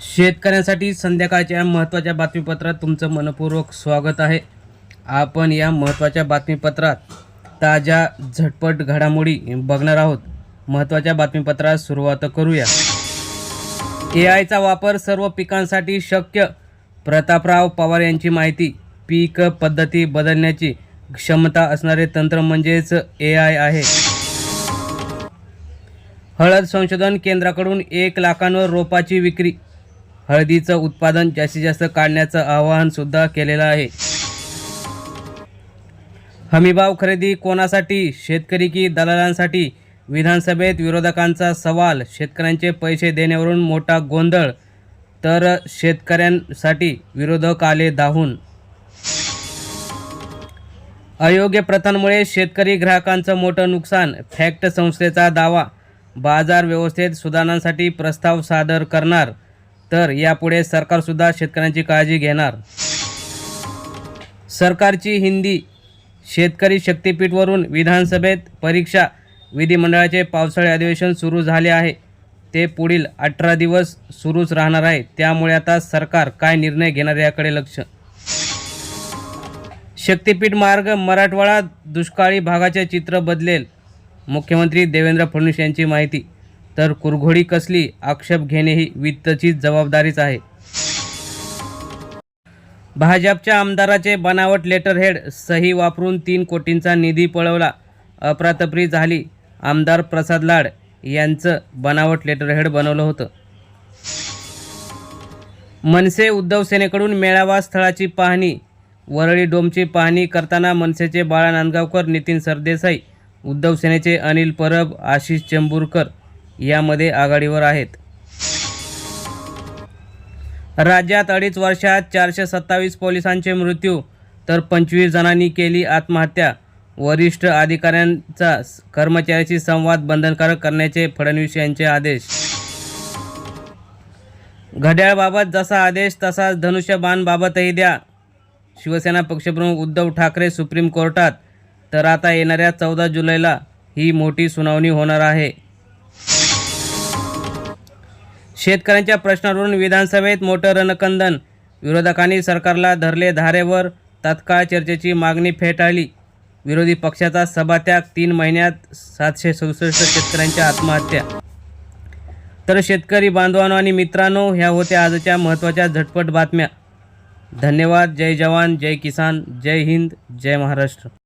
शेतकऱ्यांसाठी संध्याकाळच्या महत्त्वाच्या बातमीपत्रात तुमचं मनपूर्वक स्वागत आहे. आपण या महत्त्वाच्या बातमीपत्रात ताज्या झटपट घडामोडी बघणार आहोत. महत्त्वाच्या बातमीपत्रात सुरुवात करूया. ए आयचा वापर सर्व पिकांसाठी शक्य. प्रतापराव पवार यांची माहिती. पीक पद्धती बदलण्याची क्षमता असणारे तंत्र म्हणजेच ए आय आहे. हळद संशोधन केंद्राकडून एक लाखांवर रोपाची विक्री. हळदीचं उत्पादन जास्तीत जास्त काढण्याचं आवाहनसुद्धा केलेलं आहे. हमीभाव खरेदी कोणासाठी? शेतकरी की दलालांसाठी? विधानसभेत विरोधकांचा सवाल शेतकऱ्यांचे पैसे देण्यावरून मोठा गोंधळ तर शेतकऱ्यांसाठी विरोधक आले दाहून. अयोग्य प्रथांमुळे शेतकरी ग्राहकांचं मोठं नुकसान फॅक्ट संस्थेचा दावा बाजार व्यवस्थेत सुधारणांसाठी प्रस्ताव सादर करणार तर यापुढे सरकारसुद्धा शेतकऱ्यांची काळजी घेणार. सरकारची हिंदी शेतकरी शक्तीपीठवरून विधानसभेत परीक्षा विधिमंडळाचे पावसाळी अधिवेशन सुरू झाले आहे. ते पुढील अठरा दिवस सुरूच राहणार आहे. त्यामुळे आता सरकार काय निर्णय घेणार याकडे लक्ष. शक्तीपीठ मार्ग मराठवाडा दुष्काळी भागाचे चित्र बदलेल. मुख्यमंत्री देवेंद्र फडणवीस यांची माहिती. तर कुरघोडी कसली आक्षेप घेणे ही वित्तची जबाबदारीच आहे. भाजपच्या आमदाराचे बनावट लेटरहेड सही वापरून तीन कोटींचा निधी पळवला. अप्रातप्री झाली. आमदार प्रसाद लाड यांचं बनावट लेटरहेड बनवलं होतं. मनसे उद्धव सेनेकडून मेळावा स्थळाची पाहणी. वरळी डोमची पाहणी करताना मनसेचे बाळा नांदगावकर नितीन सरदेसाई उद्धव सेनेचे अनिल परब आशिष चेंबूरकर यामध्ये आघाडीवर आहेत. राज्यात अडीच वर्षात चारशे सत्तावीस पोलिसांचे मृत्यू तर पंचवीस जणांनी केली आत्महत्या. वरिष्ठ अधिकाऱ्यांचा कर्मचाऱ्याशी संवाद बंधनकारक करण्याचे फडणवीस यांचे आदेश. घड्याळबाबत जसा आदेश तसाच धनुष्यबाणबाबतही द्या. शिवसेना पक्षप्रमुख उद्धव ठाकरे सुप्रीम कोर्टात तर आता येणाऱ्या चौदा जुलैला ही मोठी सुनावणी होणार आहे. शेतकऱ्यांच्या प्रश्नावरून विधानसभेत मोठं रणकंदन. विरोधकांनी सरकारला धरले धारेवर तत्काळ चर्चेची मागणी फेटाळली. विरोधी पक्षाचा सभात्याग तीन महिन्यात सातशे सदुसष्ट शेतकऱ्यांच्या आत्महत्या. तर शेतकरी बांधवांनो आणि मित्रांनो ह्या होत्या आजच्या महत्त्वाच्या झटपट बातम्या. धन्यवाद. जय जवान जय किसान जय हिंद जय महाराष्ट्र.